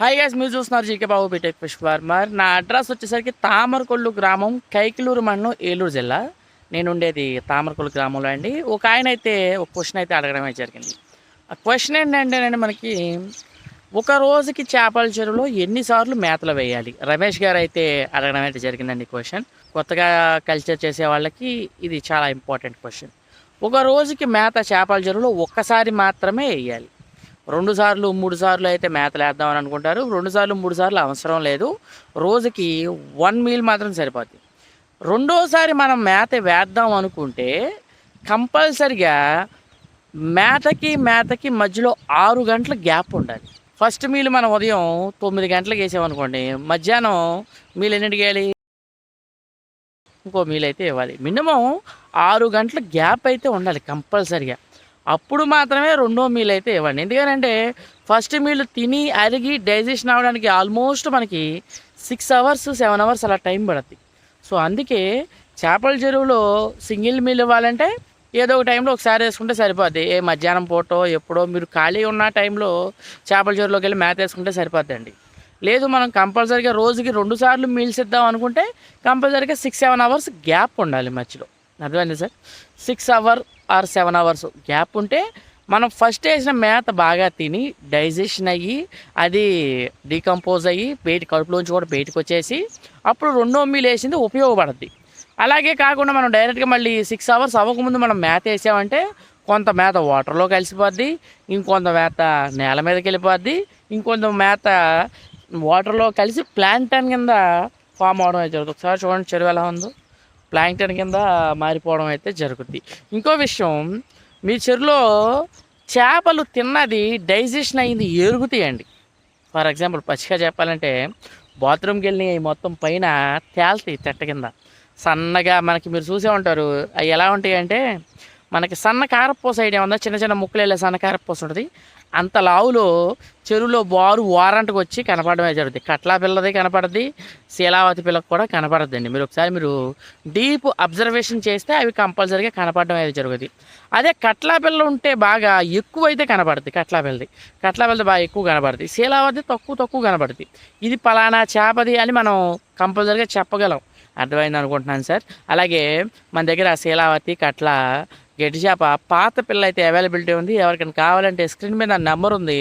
Hi guys మీరు చూస్తున్నారు GK Babu BTech fish farmer నా అడ్రస్ వచ్చేసరికి తామరకొల్లు గ్రామం కైకిలూరు మండలం ఏలూరు జిల్లా. నేను ఉండేది తామరకొల్లు గ్రామంలో అండి. ఒక ఆయన అయితే ఒక క్వశ్చన్ అయితే అడగడమే జరిగింది. ఆ క్వశ్చన్ ఏంటంటేనండి మనకి ఒక రోజుకి చేపల చెరువులో ఎన్నిసార్లు మేతలు వేయాలి? రమేష్ గారు అయితే అడగడం అయితే జరిగిందండి క్వశ్చన్ కొత్తగా కల్చర్ చేసే వాళ్ళకి ఇది చాలా ఇంపార్టెంట్ క్వశ్చన్ ఒక రోజుకి మేత చేపల చెరువులో ఒక్కసారి మాత్రమే వేయాలి. రెండు సార్లు మూడు సార్లు అయితే మేతలు వేద్దామని అనుకుంటారు. రెండు సార్లు మూడు సార్లు అవసరం లేదు. రోజుకి వన్ మీల్ మాత్రం సరిపోద్ది. రెండోసారి మనం మేత వేద్దాం అనుకుంటే కంపల్సరిగా మేతకి మేతకి మధ్యలో ఆరు గంటల గ్యాప్ ఉండాలి. ఫస్ట్ మీల్ మనం ఉదయం తొమ్మిది గంటలకు వేసామనుకోండి మధ్యాహ్నం మీల్ ఎన్నింటికి వేయాలి? ఇంకో మీల్ అయితే ఇవ్వాలి. మినిమం ఆరు గంటల గ్యాప్ అయితే ఉండాలి కంపల్సరిగా. అప్పుడు మాత్రమే రెండో మీల్ అయితే ఇవ్వండి. ఎందుకంటే ఫస్ట్ మీల్ తిని అరిగి డైజెషన్ అవ్వడానికి ఆల్మోస్ట్ మనకి సిక్స్ అవర్స్ సెవెన్ అవర్స్ అలా టైం పడుతుంది సో అందుకే చేపల చెరువులో సింగిల్ మీల్ ఇవ్వాలంటే ఏదో ఒక టైంలో ఒకసారి వేసుకుంటే సరిపోద్ది. ఏ మధ్యాహ్నం పూటో ఎప్పుడో మీరు ఖాళీ ఉన్న టైంలో చేపల చెరువులోకి వెళ్ళి మేత వేసుకుంటే సరిపోద్దండి. లేదు మనం కంపల్సరీగా రోజుకి రెండు సార్లు మీల్స్ ఇద్దాం అనుకుంటే కంపల్సరీగా సిక్స్ సెవెన్ అవర్స్ గ్యాప్ ఉండాలి మధ్యలో. అర్థమైంది sir? Six hour or seven hours gap ఉంటే మనం ఫస్ట్ వేసిన మేత బాగా తిని డైజెషన్ అయ్యి అది డీకంపోజ్ అయ్యి బయట కడుపులోంచి కూడా బయటకు వచ్చేసి అప్పుడు రెండో మీల్ వేసింది ఉపయోగపడుద్ది. అలాగే కాకుండా మనం డైరెక్ట్గా మళ్ళీ సిక్స్ అవర్స్ అవ్వకముందు మనం మేత వేసామంటే కొంత మేత వాటర్లో కలిసిపోద్ది ఇంకొంత మేత నేల మీదకి వెళ్ళిపోద్ది ఇంకొంత మేత వాటర్లో కలిసి ప్లాంటన్ కింద ఫామ్ అవడం జరుగుతుంది. ఒకసారి చూడండి చెరువు ఎలా ఉందో. ప్లాంక్టన్ కింద మారిపోవడం అయితే జరుగుద్ది. ఇంకో విషయం మీ చెరువులో చేపలు తిన్నది డైజెషన్ అయింది ఎరుగుతాయండి. ఫర్ ఎగ్జాంపుల్ పచ్చిగా చెప్పాలంటే బాత్రూమ్కి వెళ్ళి మొత్తం పైన తేల్తాయి తెట్ట కింద. సన్నగా మనకి మీరు చూసే ఉంటారు అవి ఎలా ఉంటాయి అంటే మనకి సన్న కారపూస ఐడియా ఉందా? చిన్న చిన్న ముక్కలు వెళ్ళే సన్న కారపూస ఉంటుంది. అంత లావులో చెరువులో బారు వారంట్కి వచ్చి కనపడమే జరుగుతుంది కట్లా పిల్లది కనపడద్ది శీలావతి పిల్లకు కూడా కనపడద్దండి. మీరు ఒకసారి మీరు డీప్ అబ్జర్వేషన్ చేస్తే అవి కంపల్సరీగా కనపడడం అయితే జరుగుతుంది అదే కట్లా పిల్ల ఉంటే బాగా ఎక్కువ అయితే కనపడుతుంది కట్లా పిల్లది. కట్లా పిల్లది బాగా ఎక్కువ కనపడుతుంది శీలావతి తక్కువ తక్కువ కనపడుతుంది ఇది పలానా చేపది అని మనం కంపల్సరీగా చెప్పగలం. అర్థమైంది అనుకుంటున్నాను సార్. అలాగే మన దగ్గర శీలావతి కట్ల గట్టి చేప పాత పిల్ల అయితే అవైలబిలిటీ ఉంది. ఎవరికైనా కావాలంటే స్క్రీన్ మీద నెంబర్ ఉంది.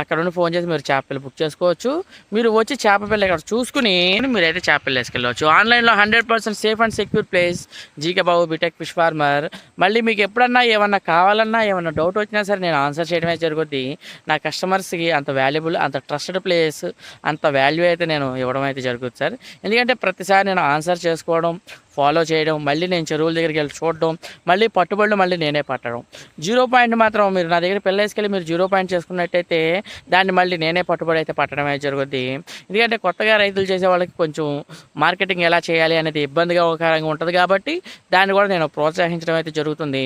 అక్కడ నుండి ఫోన్ చేసి మీరు చేప పిల్ల బుక్ చేసుకోవచ్చు. మీరు వచ్చి చేప పిల్ల ఇక్కడ చూసుకుని మీరైతే చేప పిల్ల వేసుకెళ్ళవచ్చు ఆన్లైన్లో hundred percent safe and secure place GK Babu BTech fish farmer మళ్ళీ మీకు ఎప్పుడన్నా ఏమన్నా కావాలన్నా ఏమన్నా డౌట్ వచ్చినా సరే నేను ఆన్సర్ చేయడమే జరుగుద్ది. నా కస్టమర్స్కి అంత వాల్యుబుల్ అంత ట్రస్టెడ్ ప్లేస్ అంత వాల్యూ అయితే నేను ఇవ్వడం అయితే జరుగుతుంది సార్. ఎందుకంటే ప్రతిసారి నేను ఆన్సర్ చేసుకోవడం ఫాలో చేయడం మళ్ళీ నేను చెరువుల దగ్గరికి వెళ్ళి చూడడం మళ్ళీ పాయింట్ మళ్ళీ నేనే పట్టడం. జీరో పాయింట్ మాత్రం మీరు నా దగ్గర పిల్ల వేసుకెళ్ళి మీరు జీరో పాయింట్ చేసుకున్నట్టయితే దాన్ని మళ్ళీ నేనే పట్టుబడి అయితే పట్టడమే జరుగుద్ది. ఎందుకంటే కొత్తగా రైతులు చేసే వాళ్ళకి కొంచెం మార్కెటింగ్ ఎలా చేయాలి అనేది ఇబ్బందిగా ఒకరంగా ఉంటుంది కాబట్టి దాన్ని కూడా నేను ప్రోత్సహించడం అయితే జరుగుతుంది.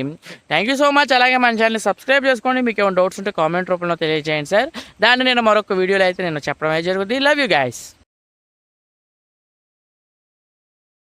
థ్యాంక్ యూ సో మచ్ అలాగే మన ఛానల్ని సబ్స్క్రైబ్ చేసుకోండి. మీకు ఏమైనా డౌట్స్ ఉంటే కామెంట్ రూపంలో తెలియజేయండి సార్ దాన్ని నేను మరొక వీడియోలో అయితే నేను చెప్పడమే జరుగుతుంది లవ్ యూ గైస్